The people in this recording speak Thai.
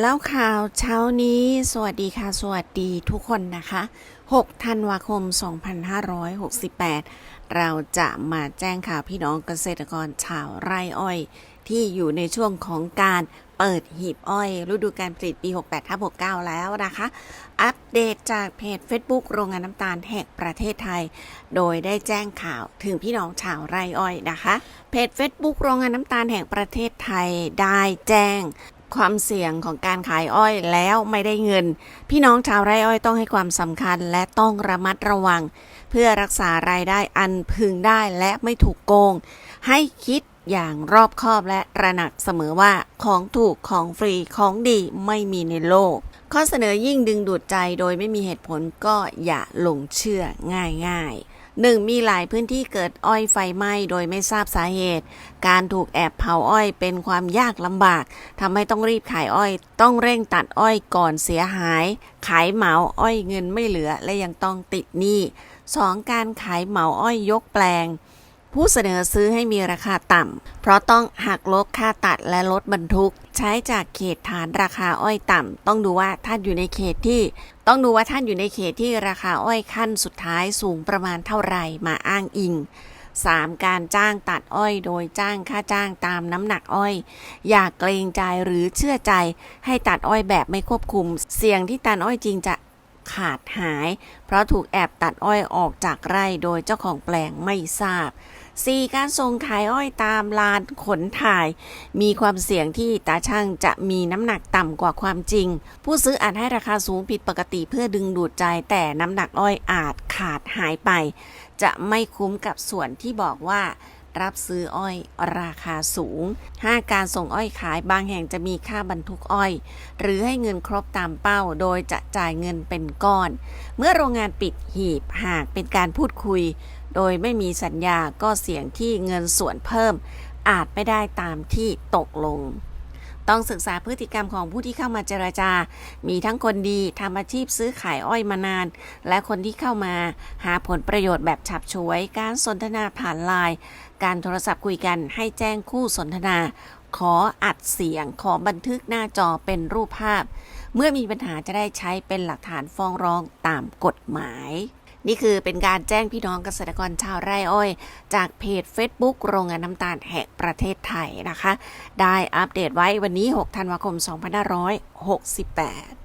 แล้วข่าวเช้านี้ สวัสดีค่ะ สวัสดีทุกคนนะคะ 6 ธันวาคม 2568 เราจะมาแจ้งข่าวพี่น้องเกษตรกรชาวไร่อ้อย ที่อยู่ในช่วงของการเปิดหีบอ้อย ฤดูการผลิตปี 68ทับ69 แล้วนะคะ อัปเดตจากเพจ Facebook โรงงานน้ำตาลแห่งประเทศไทย โดยได้แจ้งข่าวถึงพี่น้องชาวไร่อ้อยนะคะ เพจ Facebook โรงงานน้ำตาลแห่งประเทศไทยได้แจ้ง ความเสี่ยงของการขายอ้อยแล้วไม่ได้เงิน พี่น้องชาวไร่อ้อยต้องให้ความสำคัญและต้องระมัดระวัง เพื่อรักษารายได้อันพึงได้และไม่ถูกโกง ให้คิดอย่างรอบคอบและระหนักเสมอว่าของถูกของฟรีของดีไม่มีในโลก ข้อเสนอยิ่งดึงดูดใจโดยไม่มีเหตุผลก็อย่าหลงเชื่อง่ายๆ หนึ่งมีหลายพื้นที่เกิดอ้อยไฟไหม้โดยไม่ทราบสาเหตุ การถูกแอบเผาอ้อยเป็นความยากลำบากทำให้ต้องรีบขายอ้อย ต้องเร่งตัดอ้อยก่อนเสียหาย ขายเหมาอ้อยเงินไม่เหลือและยังต้องติดหนี้ 2. การขายเหมาอ้อยยกแปลง ผู้เสนอซื้อให้มีราคาต่ำ เพราะต้องหักลบค่าตัดและลดบรรทุก ใช้จากเขตฐานราคาอ้อยต่ำ ต้องดูว่าท่านอยู่ในเขตที่ ต้องดูว่าท่านอยู่ในเขตที่ราคาอ้อยขั้นสุดท้ายสูงประมาณเท่าไหร่มาอ้างอิง 3. การจ้างตัดอ้อยโดยจ้างค่าจ้างตามน้ำหนักอ้อย อย่าเกรงใจหรือเชื่อใจ ให้ตัดอ้อยแบบไม่ควบคุม เสี่ยงที่ตัดอ้อยจริงจะขาดหาย เพราะถูกแอบตัดอ้อยออกจากไร่โดยเจ้าของแปลงไม่ทราบ 4. การส่งขายอ้อยตามลานขนถ่าย มีความเสี่ยงที่ตาช่างจะมีน้ำหนักต่ำกว่าความจริง ผู้ซื้ออาจให้ราคาสูงผิดปกติเพื่อดึงดูดใจ แต่น้ำหนักอ้อยอาจขาดหายไป จะไม่คุ้มกับส่วนที่บอกว่า รับซื้ออ้อยราคาสูง 5. การส่งอ้อยขายบางแห่งจะมีค่าบรรทุกอ้อย หรือให้เงินครบตามเป้า โดยจะจ่ายเงินเป็นก้อน เมื่อโรงงานปิดหีบหากเป็นการพูดคุย โดยไม่มีสัญญาก็เสี่ยงที่เงินส่วนเพิ่ม อาจไม่ได้ตามที่ตกลง ต้องศึกษาพฤติกรรมของผู้ที่เข้ามาเจราจา มีทั้งคนดีทำอาชีพซื้อขายอ้อยมานาน และคนที่เข้ามา หาผลประโยชน์แบบฉับฉวย การสนทนาผ่านไลน์การโทรศัพท์คุยกันให้แจ้งคู่สนทนา ขออัดเสียง ขอบันทึกหน้าจอเป็นรูปภาพ เมื่อมีปัญหาจะได้ใช้เป็นหลักฐานฟ้องร้องตามกฎหมาย นี่คือเป็นการแจ้งพี่น้องเกษตรกรชาวไร่อ้อย จากเพจ Facebook โรงงานน้ำตาลแห่งประเทศไทยนะคะ ได้อัปเดตไว้วันนี้ 6 ธันวาคม 2568